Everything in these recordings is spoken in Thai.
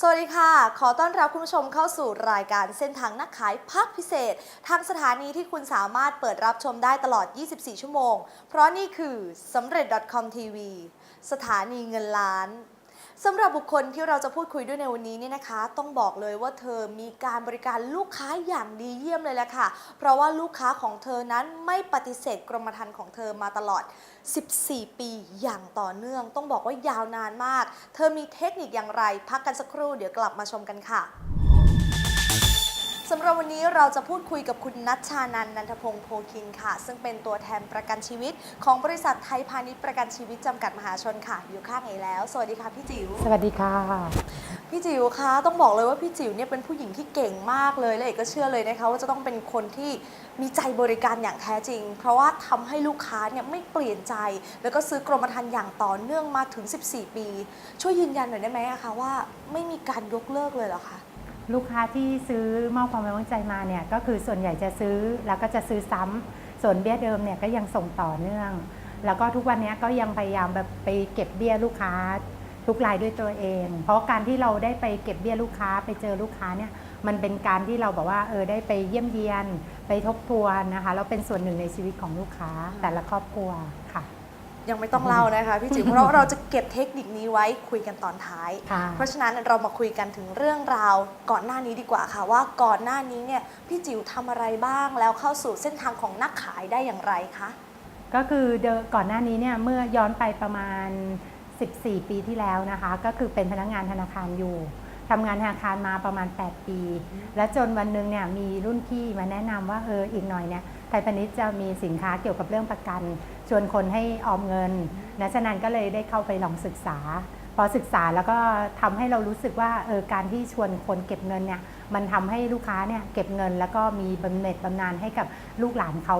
สวัสดีค่ะ ขอต้อนรับคุณผู้ชมเข้าสู่รายการเส้นทางนักขายภาคพิเศษ ทางสถานีที่คุณสามารถเปิดรับชมได้ตลอด 24 ชั่วโมง เพราะนี่คือสำเร็จ .com TV สถานีเงินล้าน สำหรับบุคคลที่เราจะพูดคุยด้วยในวันนี้เนี่ยนะคะ ต้องบอกเลยว่าเธอมีการบริการลูกค้าอย่างดีเยี่ยมเลยแหละค่ะ เพราะว่าลูกค้าของเธอนั้นไม่ปฏิเสธกรมธรรม์ของเธอมาตลอด 14 ปีอย่างต่อเนื่อง ต้องบอกว่ายาวนานมาก เธอมีเทคนิคอย่างไร พักกันสักครู่เดี๋ยวกลับมาชมกันค่ะ สำหรับวันนี้เราจะพูดคุยกับคุณนัชชานันท์นันทพงศ์โพคินค่ะ ซึ่งเป็นตัวแทนประกันชีวิต ของบริษัทไทยพาณิชย์ประกันชีวิตจำกัดมหาชนค่ะ อยู่ข้างไหนแล้ว สวัสดีค่ะพี่จิ๋ว สวัสดีค่ะ พี่จิ๋วคะต้องบอกเลยว่าพี่จิ๋วเนี่ยเป็นผู้หญิงที่เก่งมากเลย และเอกก็เชื่อเลยนะคะว่าจะต้องเป็นคนที่มีใจบริการอย่างแท้จริง เพราะว่าทำให้ลูกค้าเนี่ยไม่เปลี่ยนใจ แล้วก็ซื้อกรมธรรม์อย่างต่อเนื่องมาถึง 14 ปี ช่วยยืนยันหน่อยได้ไหมอะคะว่าไม่มีการยกเลิกเลยเหรอคะ ลูกค้าที่ซื้อมอบความไว้วางใจมาเนี่ยก็คือส่วนใหญ่จะซื้อแล้วก็จะซื้อซ้ำส่วนเบี้ยเดิมเนี่ยก็ยังส่งต่อเนื่อง แล้วก็ทุกวันนี้ก็ยังพยายามแบบไปเก็บเบี้ยลูกค้าทุกรายด้วยตัวเอง เพราะการที่เราได้ไปเก็บเบี้ยลูกค้าไปเจอลูกค้าเนี่ยมันเป็นการที่เราบอกว่าเออได้ไปเยี่ยมเยียน ไปทบทวนนะคะแล้วเป็นส่วนหนึ่งในชีวิตของลูกค้าแต่ละครอบครัว ยังไม่ต้องเล่านะคะพี่จิ๋วเพราะเราจะเก็บเทคนิคนี้ไว้คุยกันตอนท้าย ค่ะ เพราะฉะนั้นเรามาคุยกันถึงเรื่องราวก่อนหน้านี้ดีกว่าค่ะ ว่าก่อนหน้านี้เนี่ยพี่จิ๋วทำอะไรบ้างแล้วเข้าสู่เส้นทางของนักขายได้อย่างไรคะก็คือเดิมก่อนหน้านี้เนี่ยเมื่อย้อนไปประมาณ 14 ปีที่แล้วนะคะ ก็คือเป็นพนักงานธนาคารอยู่ทำงานธนาคารมาประมาณ 8 ปี และจนวันหนึ่งเนี่ยมีรุ่นพี่มาแนะนำว่าเอออีกหน่อยเนี่ยไทยพาณิชย์จะมีสินค้าเกี่ยวกับเรื่องประกัน ชวนคนให้ออมเงินนะฉะนั้นก็เลยได้เข้าไปลองศึกษา พอศึกษาแล้วก็ทำให้เรารู้สึกว่าเออการที่ชวนคนเก็บเงินเนี่ยมันทำให้ลูกค้าเนี่ยเก็บเงิน แล้วก็มีบำเหน็จบำนาญให้กับลูกหลานเขา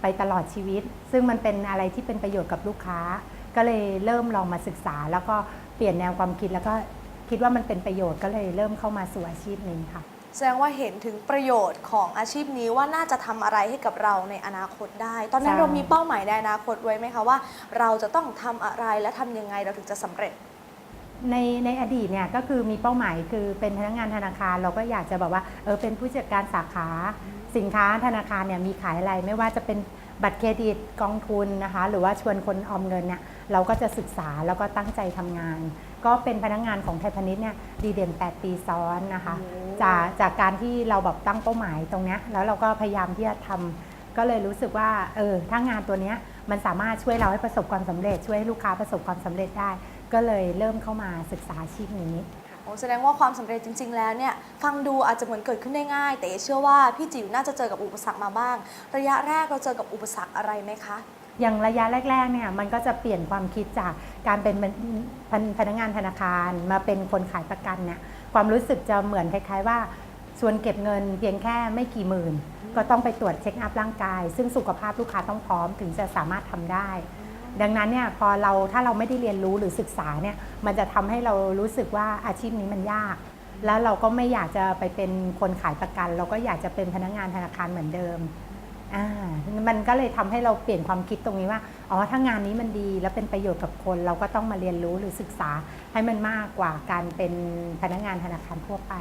ไปตลอดชีวิต ซึ่งมันเป็นอะไรที่เป็นประโยชน์กับลูกค้า ก็เลยเริ่มลองมาศึกษา แล้วก็เปลี่ยนแนวความคิดแล้วก็คิดว่ามันเป็นประโยชน์ก็เลยเริ่มเข้ามาสู่อาชีพนี้ค่ะ แสดงว่าเห็นถึงประโยชน์ของอาชีพนี้ว่าน่าจะทำอะไรให้กับเราในอนาคตได้ ตอนนั้นใช่ เรามีเป้าหมายในอนาคตไว้ไหมคะว่า เราจะต้องทำอะไรและทำยังไงเราถึงจะสำเร็จ ในในอดีตเนี่ยก็คือมีเป้าหมายคือเป็นพนักงานธนาคารเราก็อยากจะแบบว่าเออเป็นผู้จัดการสาขาสินค้าธนาคารเนี่ยมีขายอะไรไม่ว่าจะเป็นบัตรเครดิตกองทุนนะคะ หรือว่าชวนคนออมเงินเนี่ยเราก็จะศึกษาแล้วก็ตั้งใจทำงาน ก็เป็นพนักงานของไทยพาณิชย์เนี่ยดีเด่น 8 ปีซ้อนนะคะโอ้จากจากการที่เราแบบตั้งเป้าหมายตรงเนี้ยแล้วเราก็พยายามที่จะทำก็เลยรู้สึกว่าเออถ้างานตัวเนี้ยมันสามารถช่วยเราให้ประสบความสำเร็จ ช่วยให้ลูกค้าประสบความสำเร็จได้ ก็เลยเริ่มเข้ามาศึกษาอาชีพนี้ โอ้แสดงว่าความสำเร็จจริง ๆ แล้วเนี่ยฟังดูอาจจะเหมือนเกิดขึ้นได้ง่าย แต่เชื่อว่าพี่จิ๋วน่าจะเจอกับอุปสรรคมาบ้าง ระยะแรกเราเจอกับอุปสรรคอะไรไหมคะ อย่างระยะแรกๆเนี่ยมันก็จะเปลี่ยนความคิดจากการเป็นพนักงานธนาคารมาเป็นคนขายประกันเนี่ยความรู้สึกจะเหมือนคล้าย ๆ ว่าชวนเก็บเงินเพียงแค่ไม่กี่หมื่น ก็ต้องไปตรวจเช็คอัพร่างกาย ซึ่งสุขภาพลูกค้าต้องพร้อมถึงจะสามารถทำได้ ดังนั้นเนี่ยพอเราถ้าเราไม่ได้เรียนรู้หรือศึกษาเนี่ยมันจะทำให้เรารู้สึกว่าอาชีพนี้มันยาก แล้วเราก็ไม่อยากจะไปเป็นคนขายประกัน เราก็อยากจะเป็นพนักงานธนาคารเหมือนเดิม อ่ามันก็เลยทำให้เราเปลี่ยนความคิดตรงนี้ว่า อ๋อ ถ้างานนี้มันดีแล้วเป็นประโยชน์กับคน เราก็ต้องมาเรียนรู้หรือศึกษาให้มันมากกว่าการเป็นพนักงานธนาคารทั่วไป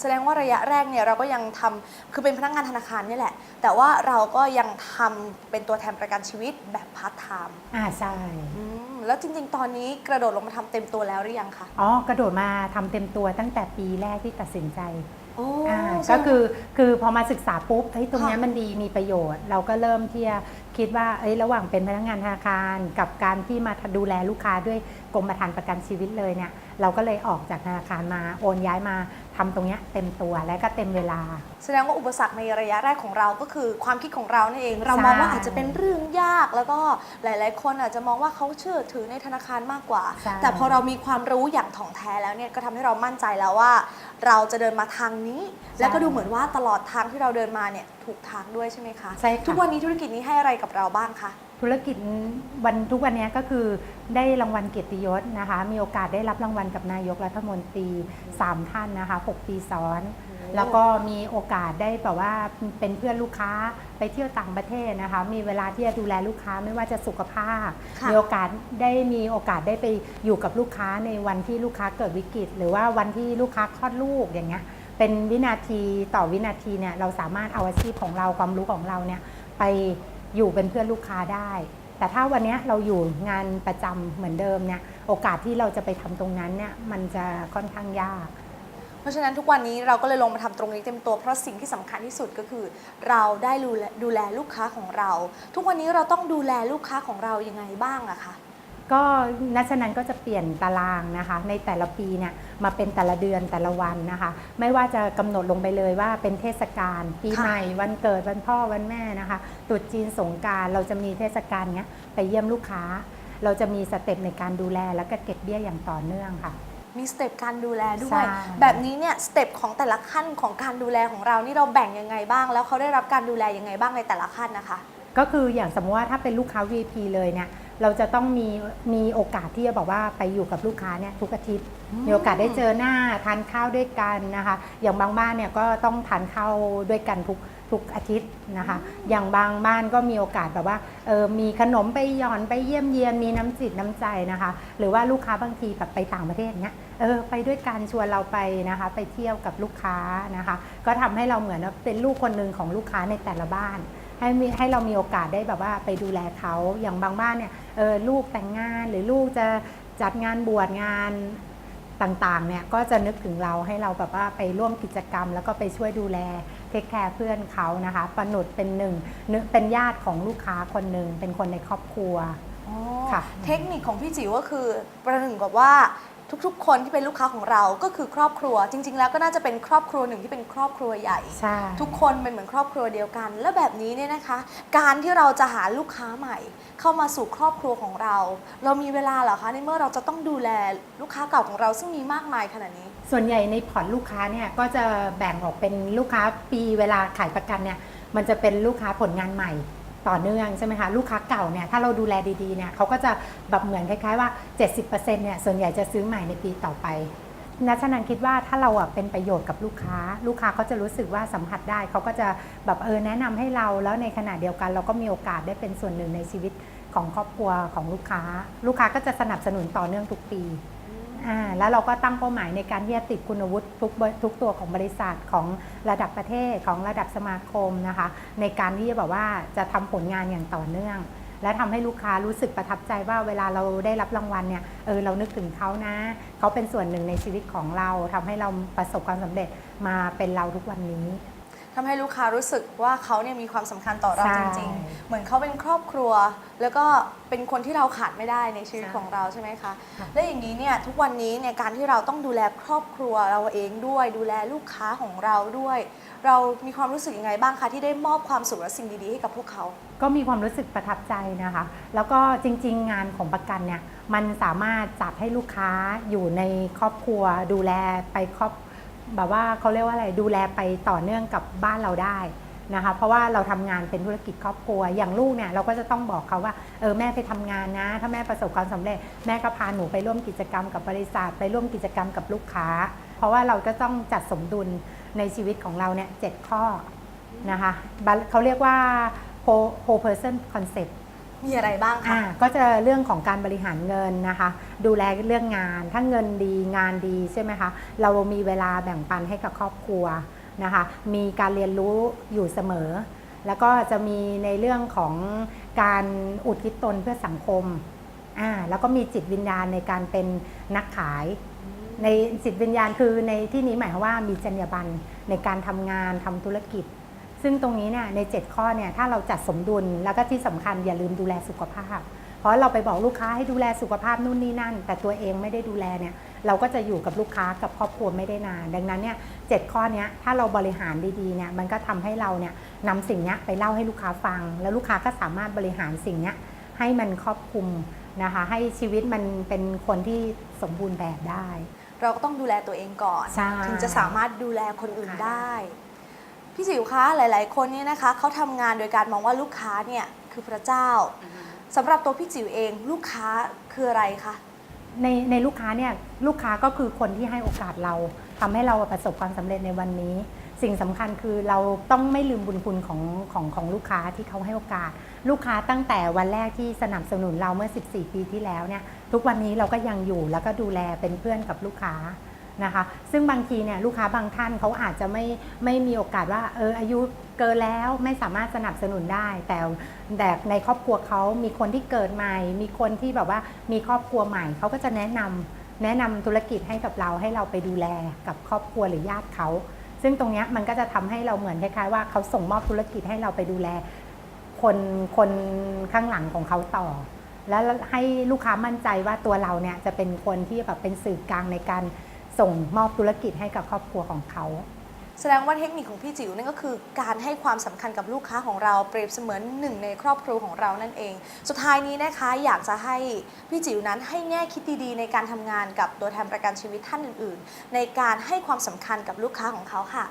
แสดงว่าระยะแรกเนี่ยเราก็ยังทำคือเป็นพนักงานธนาคารนี่แหละ แต่ว่าเราก็ยังทำเป็นตัวแทนประกันชีวิตแบบพาร์ทไทม์อ่าใช่อืมแล้วจริง ๆ ตอนนี้กระโดดลงมาทำเต็มตัวแล้วหรือยังคะ อ๋อ กระโดดมาทำเต็มตัวตั้งแต่ปีแรกที่ตัดสินใจ โอ้อ่าใช่ก็คือคือพอมาศึกษาปุ๊บเฮ้ยตรงเนี้ยค่ะมันดีมีประโยชน์ เราก็เริ่มที่จะคิดว่าเอ้ยระหว่างเป็นพนักงานธนาคาร กับการที่มาดูแลลูกค้าด้วยกรมธรรม์ประกันชีวิตเลยเนี่ย เราก็เลยออกจากธนาคารมาโอนย้ายมาทำตรงเนี้ยเต็มตัวและก็เต็มเวลา แสดงว่าอุปสรรคในระยะแรกของเราก็คือความคิดของเรานั่นเอง เรามองว่าใช่อาจจะเป็นเรื่องยากแล้วก็หลาย ๆ คนอาจจะมองว่าเขาเชื่อถือในธนาคารมากกว่าใช่แต่พอเรามีความรู้อย่างถ่องแท้แล้วเนี่ยก็ทำให้เรามั่นใจแล้วว่า เราจะเดินมาทางนี้ แล้วก็ดูเหมือนว่าตลอดทางที่เราเดินมาเนี่ยถูกทางด้วยใช่ไหมคะใช่ค่ะทุกวันนี้ธุรกิจนี้ให้อะไรกับเราบ้างคะ ธุรกิจวันทุกวันเนี้ยก็คือได้รางวัลเกียรติยศนะคะ มีโอกาสได้รับรางวัลกับนายกรัฐมนตรี 3 ท่านนะคะ 6 ปีซ้อน แล้วก็มีโอกาสได้แบบว่าเป็นเพื่อนลูกค้าไปเที่ยวต่างประเทศนะคะ มีเวลาที่จะดูแลลูกค้าไม่ว่าจะสุขภาพ ค่ะ มีโอกาสได้มีโอกาสได้ไปอยู่กับลูกค้าในวันที่ลูกค้าเกิดวิกฤต หรือว่าวันที่ลูกค้าคลอดลูกอย่างเงี้ย เป็นวินาทีต่อวินาทีเนี่ยเราสามารถเอาอาชีพของเราความรู้ของเราเนี่ยไป อยู่เป็นเพื่อนลูกค้าได้ แต่ถ้าวันนี้เราอยู่งานประจำเหมือนเดิมเนี่ยโอกาสที่เราจะไปทำตรงนั้นเนี่ยมันจะค่อนข้างยาก เพราะฉะนั้นทุกวันนี้เราก็เลยลงมาทำตรงนี้เต็มตัวเพราะสิ่งที่สำคัญที่สุดก็คือ เราได้ดูแลดูแลลูกค้าของเรา ทุกวันนี้เราต้องดูแลลูกค้าของเรายังไงบ้างอะคะ ก็นัฉะนั้นก็จะเปลี่ยนตารางนะคะ ในแต่ละปีเนี่ยมาเป็นแต่ละเดือนแต่ละวันนะคะ ไม่ว่าจะกำหนดลงไปเลยว่าเป็นเทศกาลปีค่ะใหม่วันเกิดวันพ่อวันแม่นะคะตรุษจีนสงกรารเราจะมีเทศกาลเนี้ยไปเยี่ยมลูกค้า เราจะมีสเต็ปในการดูแลแล้วก็เก็บเบี้ยอย่างต่อเนื่องค่ะมีสเต็ปการดูแลด้วใช่ยแบบนี้เนี่ยสเต็ปของแต่ละขั้นของการดูแลของเรานี่เราแบ่งยังไงบ้าง แล้วเขาได้รับการดูแลยังไงบ้างในแต่ละขั้นนะคะ ก็คืออย่างสมมติว่าถ้าเป็นลูกค้า VIP เลยเนี่ยเราจะต้องมีมีโอกาสที่จะบอกว่าไปอยู่กับลูกค้าเนี่ยทุกอาทิตย์อืมมีโอกาสได้เจอหน้าทานข้าวด้วยกันนะคะ อย่างบางบ้านเนี่ยก็ต้องทานข้าวด้วยกันทุกทุกอาทิตย์นะคะ อย่างบางบ้านก็มีโอกาสแบบว่าเออมีขนมไปหย่อนไปเยี่ยมเยียนมีน้ำจิตน้ำใจนะคะ หรือว่าลูกค้าบางทีแบบไปต่างประเทศเนี้ยเออไปด้วยกันชวนเราไปนะคะ ไปเที่ยวกับลูกค้านะคะ ก็ทำให้เราเหมือนว่าเป็นลูกคนหนึ่งของลูกค้าในแต่ละบ้าน ให้มีให้เรามีโอกาสได้แบบว่าไปดูแลเขาอย่างบางบ้านเนี่ยเออลูกแต่งงานหรือลูกจะจัดงานบวชงานต่างๆเนี่ยก็จะนึกถึงเราให้เราแบบว่าไปร่วมกิจกรรม แล้วก็ไปช่วยดูแลเทคแคร์เพื่อนเขานะคะประหนุดเป็นหนึ่งนึกเป็นญาติของลูกค้าคนหนึ่งเป็นคนในครอบครัวอ๋อค่ะ เทคนิคของพี่จิ๋วก็คือประหนึ่งกับว่า ทุกๆ คนที่เป็นลูกค้าของเราก็คือครอบครัว จริง ๆ แล้วก็น่าจะเป็นครอบครัวหนึ่งที่เป็นครอบครัวใหญ่ ใช่ ทุกคนเป็นเหมือนครอบครัวเดียวกัน แล้วแบบนี้เนี่ยนะคะ การที่เราจะหาลูกค้าใหม่ เข้ามาสู่ครอบครัวของเรา เรามีเวลาเหรอคะในเมื่อเราจะต้องดูแลลูกค้าเก่าของเราซึ่งมีมากมายขนาดนี้ ส่วนใหญ่ในพอร์ตลูกค้าเนี่ยก็จะแบ่งออกเป็นลูกค้าปีเวลาขายประกันเนี่ยมันจะเป็นลูกค้าผลงานใหม่ ต่อเนื่องใช่ไหมคะลูกค้าเก่าเนี่ยถ้าเราดูแลดีๆเนี่ยเขาก็จะแบบเหมือนคล้ายๆว่า 70%เนี่ยส่วนใหญ่จะซื้อใหม่ในปีต่อไปนัชนันคิดว่าถ้าเราอะเป็นประโยชน์กับลูกค้า ลูกค้าเขาจะรู้สึกว่าสัมผัสได้เขาก็จะแบบเออแนะนำให้เรา แล้วในขณะเดียวกัน เราก็มีโอกาสได้เป็นส่วนหนึ่งในชีวิตของครอบครัวของลูกค้า ลูกค้าก็จะสนับสนุนต่อเนื่องทุกปี อ่าแล้วเราก็ตั้งเป้าหมายในการที่จะติดคุณวุฒิทุกทุกตัวของบริษัทของระดับประเทศของระดับสมาคมนะคะ ในการที่จะแบบว่าจะทำผลงานอย่างต่อเนื่อง และทำให้ลูกค้ารู้สึกประทับใจว่าเวลาเราได้รับรางวัลเนี่ยเออเรานึกถึงเขานะ เขาเป็นส่วนหนึ่งในชีวิตของเราทำให้เราประสบความสำเร็จมาเป็นเราทุกวันนี้ ทำให้ลูกค้ารู้สึกว่าเขาเนี่ยมีความสำคัญต่อเราใช่จริง ๆ เหมือนเขาเป็นครอบครัว แล้วก็เป็นคนที่เราขาดไม่ได้ในชีวิตใช่ของเราใช่ไหมคะ ค่ะ และอย่างนี้เนี่ยทุกวันนี้เนี่ยการที่เราต้องดูแลครอบครัวเราเองด้วย ดูแลลูกค้าของเราด้วย เรามีความรู้สึกยังไงบ้างคะที่ได้มอบความสุขและสิ่งดีๆให้กับพวกเขา ก็มีความรู้สึกประทับใจนะคะ แล้วก็จริง ๆ งานของประกันเนี่ย มันสามารถจัดให้ลูกค้าอยู่ในครอบครัวดูแลไปครอบ แบบว่าเขาเรียกว่าอะไรดูแลไปต่อเนื่องกับบ้านเราได้นะคะเพราะว่าเราทำงานเป็นธุรกิจครอบครัวอย่างลูกเนี่ยเราก็จะต้องบอกเขาว่าเออแม่ไปทำงานนะ ถ้าแม่ประสบความสำเร็จแม่ก็พาหนูไปร่วมกิจกรรมกับบริษัท ไปร่วมกิจกรรมกับลูกค้า เพราะว่าเราก็ต้องจัดสมดุลในชีวิตของเราเนี่ยเจ็ดข้อนะคะเขาเรียกว่า whole person concept มีอะไรบ้างคะ อ่าก็จะเรื่องของการบริหารเงินนะคะ ดูแลเรื่องงาน ถ้าเงินดีงานดีใช่ไหมคะ เรามีเวลาแบ่งปันให้กับครอบครัวนะคะ มีการเรียนรู้อยู่เสมอ แล้วก็จะมีในเรื่องของการอุทิศตนเพื่อสังคมอ่าแล้วก็มีจิตวิญญาณในการเป็นนักขาย ในจิตวิญญาณคือในที่นี้หมายความว่ามีจรรยาบรรณในการทำงานทำธุรกิจ ซึ่งตรงนี้เนี่ยใน 7 ข้อเนี่ยถ้าเราจัดสมดุลแล้วก็ที่สำคัญอย่าลืมดูแลสุขภาพ เพราะเราไปบอกลูกค้าให้ดูแลสุขภาพนู่นนี่นั่น แต่ตัวเองไม่ได้ดูแลเนี่ยเราก็จะอยู่กับลูกค้ากับครอบครัวไม่ได้นาน ดังนั้นเนี่ยเจ็ดข้อเนี้ยถ้าเราบริหารดีๆเนี่ยมันก็ทำให้เราเนี่ยนำสิ่งเนี้ยไปเล่าให้ลูกค้าฟัง แล้วลูกค้าก็สามารถบริหารสิ่งเนี้ยให้มันครอบคลุมนะคะให้ชีวิตมันเป็นคนที่สมบูรณ์แบบได้ เราก็ต้องดูแลตัวเองก่อนใช่ถึงจะสามารถดูแลคนอื่นค่ะได้ พี่จิ๋วคะหลาย ๆ คนเนี่ยนะคะเขาทำงานโดยการมองว่าลูกค้าเนี่ยคือพระเจ้าสำหรับตัวพี่จิ๋วเองลูกค้าคืออะไรคะในในลูกค้าเนี่ยลูกค้าก็คือคนที่ให้โอกาสเราทำให้เราประสบความสำเร็จในวันนี้ สิ่งสำคัญคือเราต้องไม่ลืมบุญคุณของของของลูกค้าที่เขาให้โอกาส ลูกค้าตั้งแต่วันแรกที่สนับสนุนเราเมื่อ 14 ปีที่แล้วเนี่ยทุกวันนี้เราก็ยังอยู่แล้วก็ดูแลเป็นเพื่อนกับลูกค้า นะคะ ซึ่งบางทีเนี่ยลูกค้าบางท่านเขาอาจจะไม่ไม่มีโอกาสว่าเอออายุเกินแล้วไม่สามารถสนับสนุนได้ แต่แต่ในครอบครัวเขามีคนที่เกิดใหม่ มีคนที่แบบว่ามีครอบครัวใหม่เขาก็จะแนะนำแนะนำธุรกิจให้กับเราให้เราไปดูแลกับครอบครัวหรือญาติเขาซึ่งตรงเนี้ยมันก็จะทำให้เราเหมือนคล้ายๆว่าเขาส่งมอบธุรกิจให้เราไปดูแล คนคนข้างหลังของเขาต่อ แล้วให้ลูกค้ามั่นใจว่าตัวเราเนี่ยจะเป็นคนที่แบบเป็นสื่อกลางในการ ส่งมอบธุรกิจให้กับครอบครัวของเขา แสดงว่าเทคนิคของพี่จิ๋วนั่นก็คือการให้ความสำคัญกับลูกค้าของเราเปรียบเสมือนหนึ่งในครอบครัวของเรานั่นเอง สุดท้ายนี้นะคะอยากจะให้พี่จิ๋วนั้นให้แง่คิดดีๆ ในการทำงานกับตัวแทนประกันชีวิตท่านอื่น ๆ ในการให้ความสำคัญกับลูกค้าของเขาค่ะ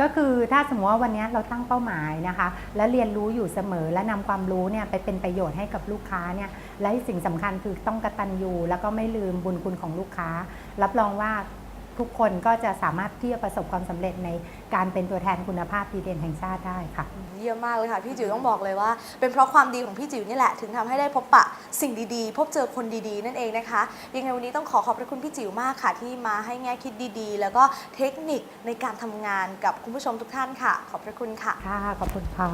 ก็คือถ้าสมมติว่าวันนี้เราตั้งเป้าหมายนะคะ และเรียนรู้อยู่เสมอและนำความรู้เนี่ยไปเป็นประโยชน์ให้กับลูกค้าเนี่ยและสิ่งสำคัญคือต้องกระตันยูแล้วก็ไม่ลืมบุญคุณของลูกค้า รับรองว่า ทุกคนก็จะสามารถที่จะประสบความสำเร็จในการเป็นตัวแทนคุณภาพดีเด่นแห่งชาติได้ค่ะ เยี่ยมมากเลยค่ะ พี่จิ๋วต้องบอกเลยว่า เป็นเพราะความดีของพี่จิ๋วนี่แหละ ถึงทำให้ได้พบปะสิ่งดีๆ พบเจอคนดีๆ นั่นเองนะคะยังไงวันนี้ต้องขอขอบพระคุณพี่จิ๋วมากค่ะ ที่มาให้แง่คิดดีๆ แล้วก็เทคนิคในการทำงานกับคุณผู้ชมทุกท่านค่ะ ขอบพระคุณค่ะ ค่ะ ขอบคุณค่ะ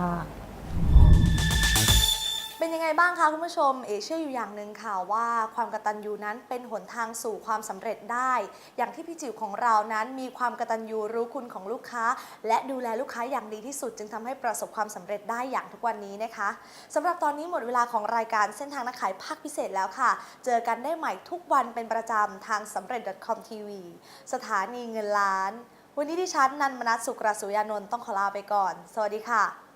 เป็นยังไงบ้างคะคุณผู้ชม เอเชื่ออยู่อย่างหนึ่งค่ะว่าความกตัญญูนั้นเป็นหนทางสู่ความสำเร็จได้ อย่างที่พี่จิ๋วของเรานั้นมีความกตัญญูรู้คุณของลูกค้า และดูแลลูกค้าอย่างดีที่สุด จึงทำให้ประสบความสำเร็จได้อย่างทุกวันนี้นะคะสำหรับตอนนี้หมดเวลาของรายการเส้นทางนักขายภาคพิเศษแล้วค่ะ เจอกันได้ใหม่ทุกวันเป็นประจำทางสำเร็จ .com TV สถานีเงินล้าน วันนี้ที่ฉันนันมนัสสุกรสุยานนท์ต้องขอลาไปก่อน สวัสดีค่ะ